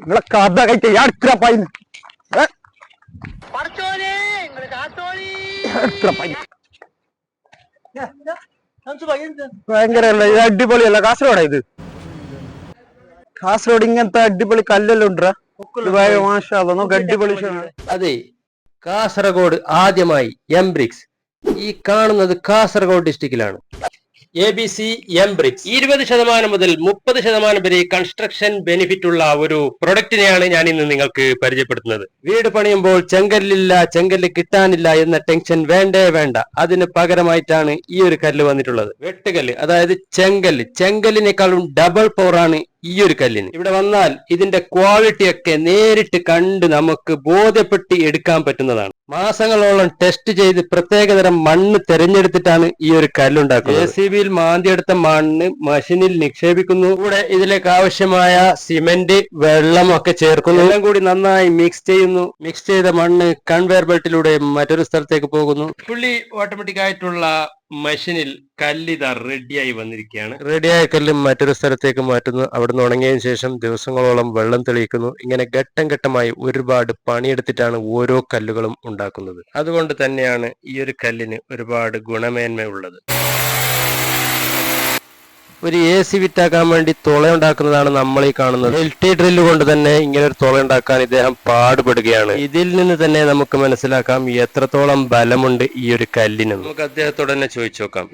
നിങ്ങളെ കഥ കഴിക്കാൻ അടുത്ത പൈന് അടുത്ത പൈന് ഭയങ്കരല്ല ഇത് അടിപൊളിയല്ല കാസർഗോഡാ ഇത്? കാസർഗോഡ് ഇങ്ങനത്തെ അടിപൊളി കല്ലെല്ലാം ഉണ്ടാ അടിപൊളി അതെ കാസർഗോഡ് ആദ്യമായി എംബ്രിക്സ്. ഈ കാണുന്നത് Kasaragod ഡിസ്ട്രിക്റ്റിലാണ് A B C M bricks ഇരുപത് ശതമാനം മുതൽ മുപ്പത് ശതമാനം വരെ കൺസ്ട്രക്ഷൻ ബെനിഫിറ്റ് ഉള്ള ഒരു പ്രൊഡക്റ്റിനെയാണ് ഞാൻ ഇന്ന് നിങ്ങൾക്ക് പരിചയപ്പെടുത്തുന്നത്. വീട് പണിയുമ്പോൾ ചെങ്കല്ലില്ല ചെങ്കല്ല് കിട്ടാനില്ല എന്ന ടെൻഷൻ വേണ്ടേ വേണ്ട. അതിന് പകരമായിട്ടാണ് ഈ ഒരു കല്ല് വന്നിട്ടുള്ളത്. വെട്ടുകല്ല് അതായത് ചെങ്കല്ല്. ചെങ്കല്ലിനേക്കാളും ഡബിൾ പവറാണ് ഈ ഒരു കല്ലിന്. ഇവിടെ വന്നാൽ ഇതിന്റെ ക്വാളിറ്റി ഒക്കെ നേരിട്ട് കണ്ട് നമുക്ക് ബോധ്യപ്പെട്ട് എടുക്കാൻ പറ്റുന്നതാണ്. മാസങ്ങളോളം ടെസ്റ്റ് ചെയ്ത് പ്രത്യേകതരം മണ്ണ് തെരഞ്ഞെടുത്തിട്ടാണ് ഈ ഒരു കല്ലുണ്ടാക്കുന്നത്. ജെ സി ബിയിൽ മാന്തിയെടുത്ത മണ്ണ് മഷീനിൽ നിക്ഷേപിക്കുന്നു. കൂടെ ഇതിലേക്ക് ആവശ്യമായ സിമെന്റ് വെള്ളം ഒക്കെ ചേർക്കുന്നു. എല്ലാം കൂടി നന്നായി മിക്സ് ചെയ്യുന്നു. മിക്സ് ചെയ്ത മണ്ണ് കൺവെയർ ബെൽറ്റിലൂടെ മറ്റൊരു സ്ഥലത്തേക്ക് പോകുന്നു. ഫുള്ളി ഓട്ടോമാറ്റിക് ആയിട്ടുള്ള മെഷീനിൽ കല്ലിത റെഡിയായി വന്നിരിക്കുകയാണ്. റെഡിയായ കല്ല് മറ്റൊരു സ്ഥലത്തേക്ക് മാറ്റുന്നു. അവിടുന്ന് ഉണങ്ങിയതിനു ശേഷം ദിവസങ്ങളോളം വെള്ളം തെളിയിക്കുന്നു. ഇങ്ങനെ ഘട്ടം ഘട്ടമായി ഒരുപാട് പണിയെടുത്തിട്ടാണ് ഓരോ കല്ലുകളും ഉണ്ടാക്കുന്നത്. അതുകൊണ്ട് തന്നെയാണ് ഈ ഒരു കല്ലിന് ഒരുപാട് ഗുണമേന്മ ഉള്ളത് ഒരു എ സി വിറ്റാക്കാൻ വേണ്ടി തുള ഉണ്ടാക്കുന്നതാണ് നമ്മൾ ഈ കാണുന്നത്. എൽ ടി ഡ്രില്ല് കൊണ്ട് തന്നെ ഇങ്ങനെ ഒരു തുള ഉണ്ടാക്കാൻ ഇദ്ദേഹം പാടുപെടുകയാണ്. ഇതിൽ നിന്ന് തന്നെ നമുക്ക് മനസ്സിലാക്കാം എത്രത്തോളം ബലമുണ്ട് ഈ ഒരു കല്ലിന്. നമുക്ക് അദ്ദേഹത്തോട് തന്നെ ചോദിച്ചു നോക്കാം.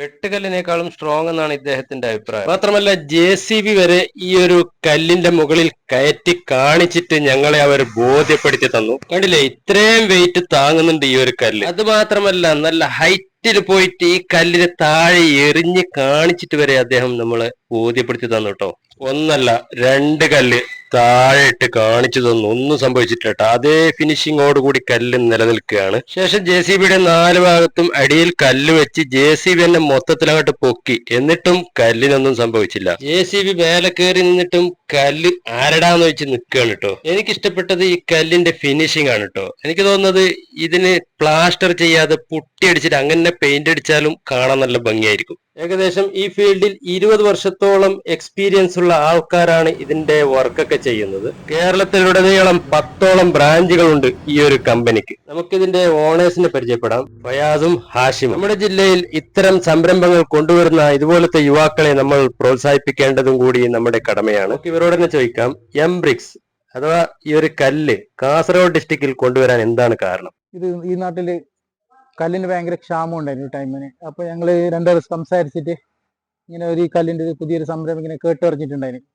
വെട്ടുകല്ലിനേക്കാളും സ്ട്രോങ് എന്നാണ് ഇദ്ദേഹത്തിന്റെ അഭിപ്രായം. മാത്രമല്ല ജെ സി ബി വരെ ഈ ഒരു കല്ലിന്റെ മുകളിൽ കയറ്റി കാണിച്ചിട്ട് ഞങ്ങളെ അവർ ബോധ്യപ്പെടുത്തി തന്നു. കണ്ടില്ലേ? ഇത്രയും വെയിറ്റ് താങ്ങുന്നുണ്ട് ഈ ഒരു കല്ല്. അത് മാത്രമല്ല നല്ല ഹൈറ്റിൽ പോയിട്ട് ഈ കല്ലിന് താഴെ എറിഞ്ഞ് കാണിച്ചിട്ട് വരെ അദ്ദേഹം നമ്മളെ ബോധ്യപ്പെടുത്തി തന്നു കേട്ടോ. ഒന്നല്ല രണ്ട് കല്ല് താഴെ ഇട്ട് കാണിച്ചു തന്നു. ഒന്നും സംഭവിച്ചിട്ടില്ല കേട്ടോ. അതേ ഫിനിഷിങ്ങോട് കൂടി കല്ല് നിലനിൽക്കുകയാണ്. ശേഷം ജെ സി ബിയുടെ നാല് ഭാഗത്തും അടിയിൽ കല്ല് വെച്ച് ജെ സി ബി തന്നെ മൊത്തത്തിലങ്ങോട്ട് പൊക്കി. എന്നിട്ടും കല്ലിനൊന്നും സംഭവിച്ചില്ല. ജെ സി ബി മേലെ കയറി നിന്നിട്ടും കല്ല് ആരടാന്ന് വെച്ച് നിൽക്കുകയാണ് കേട്ടോ. എനിക്കിഷ്ടപ്പെട്ടത് ഈ കല്ലിന്റെ ഫിനിഷിംഗ് ആണ് കേട്ടോ. എനിക്ക് തോന്നുന്നത് ഇതിന് പ്ലാസ്റ്റർ ചെയ്യാതെ പുട്ടിയടിച്ചിട്ട് അങ്ങനെ പെയിന്റ് അടിച്ചാലും കാണാൻ നല്ല ഭംഗിയായിരിക്കും. ഏകദേശം ഈ ഫീൽഡിൽ ഇരുപത് വർഷത്തോളം എക്സ്പീരിയൻസ് ഉള്ള ആൾക്കാരാണ് ഇതിന്റെ വർക്കൊക്കെ ചെയ്യുന്നത്. കേരളത്തിലുടനീളം പത്തോളം ബ്രാഞ്ചുകളുണ്ട് ഈ ഒരു കമ്പനിക്ക് നമുക്കിതിന്റെ ഓണേഴ്സിനെ പരിചയപ്പെടാം. ഫയാസും ഹാഷിം നമ്മുടെ ജില്ലയിൽ ഇത്തരം സംരംഭങ്ങൾ കൊണ്ടുവരുന്ന ഇതുപോലത്തെ യുവാക്കളെ നമ്മൾ പ്രോത്സാഹിപ്പിക്കേണ്ടതും കൂടി നമ്മുടെ കടമയാണ്. ഇവരോട് തന്നെ ചോദിക്കാം. എംബ്രിക്സ് അഥവാ ഈ ഒരു കല്ല് കാസർഗോഡ് ഡിസ്ട്രിക്റ്റിൽ കൊണ്ടുവരാൻ എന്താണ് കാരണം? ഇത് ഈ നാട്ടിൽ കല്ലിന് ഭയങ്കര ക്ഷാമം ഉണ്ടായിരുന്നു ടൈമിന് അപ്പൊ ഞങ്ങൾ ദിവസം സംസാരിച്ചിട്ട് ഇങ്ങനെ ഒരു കല്ലിന്റെ പുതിയൊരു സംരംഭം ഇങ്ങനെ കേട്ടറിഞ്ഞിട്ടുണ്ടായിരുന്നു.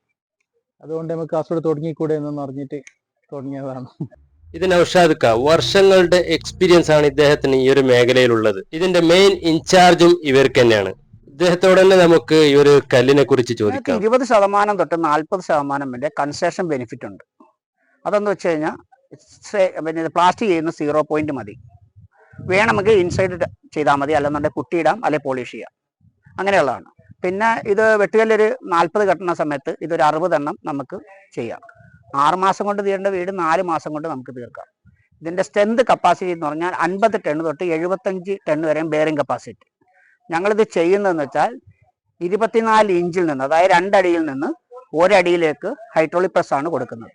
അതുകൊണ്ട് നമുക്ക് കാസർഗോഡ് തുടങ്ങിക്കൂടെ എന്ന് പറഞ്ഞിട്ട് തുടങ്ങിയതാണ്. ഇത് നൌഷാദ് വർഷങ്ങളുടെ എക്സ്പീരിയൻസ് ആണ് ഇദ്ദേഹത്തിന് ഈ ഒരു മേഖലയിലുള്ളത്. ഇതിന്റെ മെയിൻ ഇൻചാർജും ഇവർക്ക് തന്നെയാണ്. ഇദ്ദേഹത്തോട് തന്നെ നമുക്ക് ഈ ഒരു കല്ലിനെ കുറിച്ച് ചോദിക്കാം. ഇരുപത് ശതമാനം തൊട്ട് നാൽപ്പത് ശതമാനം വരെ കൺസെഷൻ ബെനിഫിറ്റ് ഉണ്ട്. അതെന്ന് വെച്ച് കഴിഞ്ഞാൽ പിന്നെ പ്ലാസ്റ്റിക് ചെയ്യുന്ന സീറോ പോയിന്റ് മതി. വേണമെങ്കിൽ ഇൻസൈഡ് ചെയ്താൽ മതി അല്ലെന്നുണ്ടെങ്കിൽ കുട്ടിയിടാം അല്ലെങ്കിൽ പോളിഷ് ചെയ്യാം. അങ്ങനെയുള്ളതാണ്. പിന്നെ ഇത് വെട്ടുകല്ലൊരു നാൽപ്പത് കെട്ടുന്ന സമയത്ത് ഇതൊരു അറുപത് എണ്ണം നമുക്ക് ചെയ്യാം. ആറ് മാസം കൊണ്ട് തീരേണ്ട വീട് നാല് മാസം കൊണ്ട് നമുക്ക് തീർക്കാം. ഇതിന്റെ സ്ട്രെങ്ത് കപ്പാസിറ്റി എന്ന് പറഞ്ഞാൽ അൻപത് ടൺ തൊട്ട് എഴുപത്തഞ്ച് ടൺ വരെയും ബെയറിംഗ് കപ്പാസിറ്റി ഞങ്ങളിത് ചെയ്യുന്നതെന്ന് വെച്ചാൽ ഇരുപത്തിനാല് ഇഞ്ചിൽ നിന്ന് അതായത് രണ്ടടിയിൽ നിന്ന് ഒരടിയിലേക്ക് ഹൈഡ്രോളിക് പ്രസ് ആണ് കൊടുക്കുന്നത്.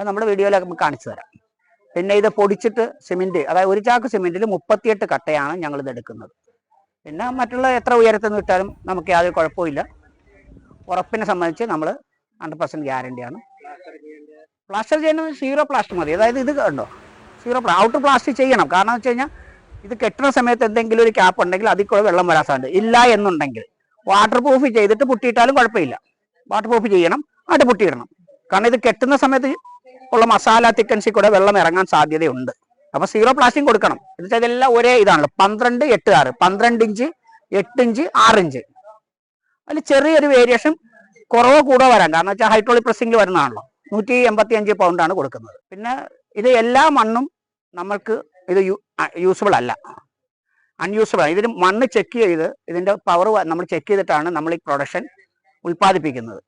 അത് നമ്മുടെ വീഡിയോയിലൊക്കെ നമുക്ക് കാണിച്ചു തരാം. പിന്നെ ഇത് പൊടിച്ചിട്ട് സിമെന്റ് അതായത് ഒരു ചാക്ക് സിമെന്റിൽ മുപ്പത്തിയെട്ട് കട്ടയാണ് ഞങ്ങൾ ഇത് എടുക്കുന്നത്. പിന്നെ മറ്റുള്ള എത്ര ഉയരത്തിൽ നിന്ന് ഇട്ടാലും നമുക്ക് യാതൊരു കുഴപ്പമില്ല ഉറപ്പിനെ സംബന്ധിച്ച് നമ്മൾ ഹൺഡ്രഡ് പെർസെന്റ് ഗ്യാരണ്ടിയാണ് പ്ലാസ്റ്റർ ചെയ്യുന്നത് സീറോ പ്ലാസ്റ്റർ മതി. അതായത് ഇത് കണ്ടോ? സീറോ പ്ലാ ഔട്ടർ പ്ലാസ്റ്റർ ചെയ്യണം. കാരണം വെച്ച് കഴിഞ്ഞാൽ ഇത് കെട്ടുന്ന സമയത്ത് എന്തെങ്കിലും ഒരു ക്യാപ്പ് ഉണ്ടെങ്കിൽ അതിൽ കൂടെ വെള്ളം വരാൻ സാധ്യത ഇല്ല എന്നുണ്ടെങ്കിൽ വാട്ടർ പ്രൂഫ് ചെയ്തിട്ട് പൊട്ടിയിട്ടാലും കുഴപ്പമില്ല. വാട്ടർ പ്രൂഫ് ചെയ്യണം അത് പൊട്ടിയിടണം. കാരണം ഇത് കെട്ടുന്ന സമയത്ത് ഉള്ള മസാല തിക്കൻസി കൂടെ വെള്ളം ഇറങ്ങാൻ സാധ്യതയുണ്ട്. അപ്പൊ സീറോ പ്ലാസ്റ്റിക് കൊടുക്കണം. എന്നുവെച്ചാൽ ഇതെല്ലാം ഒരേ ഇതാണല്ലോ. പന്ത്രണ്ട് എട്ട് ആറ്. പന്ത്രണ്ട് ഇഞ്ച് എട്ട് ഇഞ്ച് ആറ് ഇഞ്ച്. അതിൽ ചെറിയൊരു വേരിയേഷൻ കുറവോ കൂടോ വരാം. കാരണം വെച്ചാൽ ഹൈഡ്രോളിക് പ്രസ്സിംഗിൽ വരുന്നതാണല്ലോ. നൂറ്റി എൺപത്തി അഞ്ച് പൗണ്ടാണ് കൊടുക്കുന്നത്. പിന്നെ ഇത് എല്ലാ മണ്ണും നമ്മൾക്ക് ഇത് യൂസബിൾ അല്ല. അൺയൂസബിൾ ആണ്. ഇതിന് മണ്ണ് ചെക്ക് ചെയ്ത് ഇതിന്റെ പവർ നമ്മൾ ചെക്ക് ചെയ്തിട്ടാണ് നമ്മൾ ഈ പ്രൊഡക്ഷൻ ഉൽപ്പാദിപ്പിക്കുന്നത്.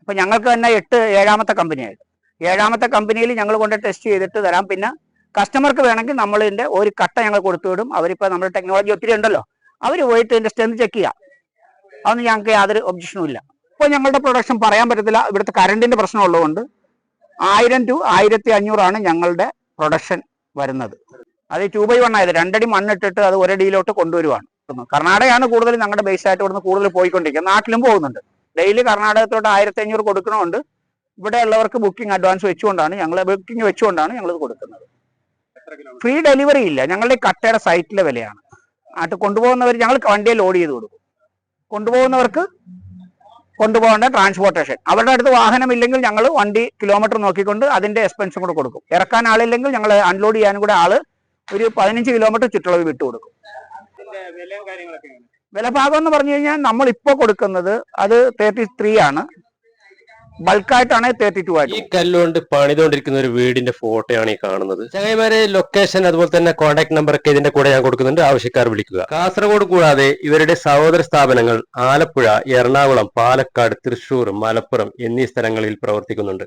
ഇപ്പം ഞങ്ങൾക്ക് തന്നെ എട്ട് ഏഴാമത്തെ കമ്പനിയായത് ഏഴാമത്തെ കമ്പനിയിൽ ഞങ്ങൾ കൊണ്ട് ടെസ്റ്റ് ചെയ്തിട്ട് തരാം. പിന്നെ കസ്റ്റമർക്ക് വേണമെങ്കിൽ നമ്മളിതിന്റെ ഒരു കട്ട ഞങ്ങൾ കൊടുത്തു വിടും. അവരിപ്പോൾ നമ്മുടെ ടെക്നോളജി ഒത്തിരി ഉണ്ടല്ലോ. അവർ പോയിട്ട് ഇതിന്റെ സ്ട്രെങ്ത് ചെക്ക് ചെയ്യാം. അതൊന്നും ഞങ്ങൾക്ക് യാതൊരു ഒബ്ജക്ഷനും ഇല്ല. ഇപ്പോൾ ഞങ്ങളുടെ പ്രൊഡക്ഷൻ പറയാൻ പറ്റത്തില്ല. ഇവിടുത്തെ കറണ്ടിന്റെ പ്രശ്നം ഉള്ളതുകൊണ്ട് ആയിരം ടു ആയിരത്തി അഞ്ഞൂറാണ് ഞങ്ങളുടെ പ്രൊഡക്ഷൻ വരുന്നത്. അത് ടു ബൈ വൺ ആയത്. രണ്ടടി മണ്ണിട്ടിട്ട് അത് ഒരടിയിലോട്ട് കൊണ്ടുവരുവാണ്. കർണാടകയാണ് കൂടുതൽ ഞങ്ങളുടെ ബേസ് ആയിട്ട് ഇവിടുന്ന് കൂടുതൽ പോയിക്കൊണ്ടിരിക്കുന്നത്. നാട്ടിലും പോകുന്നുണ്ട്. ഡെയിലി കർണാടകത്തോട്ട് ആയിരത്തി അഞ്ഞൂറ് കൊടുക്കണമുണ്ട്. ഇവിടെ ഉള്ളവർക്ക് ബുക്കിംഗ് അഡ്വാൻസ് വെച്ചുകൊണ്ടാണ് ഞങ്ങൾ ബുക്കിംഗ് വെച്ചുകൊണ്ടാണ് ഞങ്ങൾ ഇത് കൊടുക്കുന്നത് ഫ്രീ ഡെലിവറി ഇല്ല. ഞങ്ങളുടെ കട്ടയുടെ സൈറ്റിലെ വിലയാണ്. ആട്ട് കൊണ്ടുപോകുന്നവർ ഞങ്ങൾ വണ്ടിയെ ലോഡ് ചെയ്ത് കൊടുക്കും. കൊണ്ടുപോകുന്നവർക്ക് കൊണ്ടുപോകേണ്ട ട്രാൻസ്പോർട്ടേഷൻ അവരുടെ അടുത്ത് വാഹനമില്ലെങ്കിൽ ഞങ്ങൾ വണ്ടി കിലോമീറ്റർ നോക്കിക്കൊണ്ട് അതിന്റെ എക്സ്പെൻസും കൂടെ കൊടുക്കും. ഇറക്കാൻ ആളില്ലെങ്കിൽ ഞങ്ങൾ അൺലോഡ് ചെയ്യാനും കൂടെ ആൾ ഒരു പതിനഞ്ച് കിലോമീറ്റർ ചുറ്റളവ് വിട്ടു കൊടുക്കും. വില ഭാഗം എന്ന് പറഞ്ഞു കഴിഞ്ഞാൽ നമ്മൾ ഇപ്പോൾ കൊടുക്കുന്നത് അത് തേർട്ടി ത്രീ ആണ്. ബൾക്കായിട്ടാണ് തേർട്ടി ടു ആയിട്ട് ഈ കല്ലുകൊണ്ട് പണിതുകൊണ്ടിരിക്കുന്ന ഒരു വീടിന്റെ ഫോട്ടോയാണ് ഈ കാണുന്നത്. ചങ്ങായിമാരെ ലൊക്കേഷൻ അതുപോലെ തന്നെ കോൺടാക്ട് നമ്പർ ഒക്കെ ഇതിന്റെ കൂടെ ഞാൻ കൊടുക്കുന്നുണ്ട്. ആവശ്യക്കാർ വിളിക്കുക. കാസർഗോഡ് കൂടാതെ ഇവരുടെ സഹോദര സ്ഥാപനങ്ങൾ ആലപ്പുഴ എറണാകുളം പാലക്കാട് തൃശൂർ മലപ്പുറം എന്നീ സ്ഥലങ്ങളിൽ പ്രവർത്തിക്കുന്നുണ്ട്.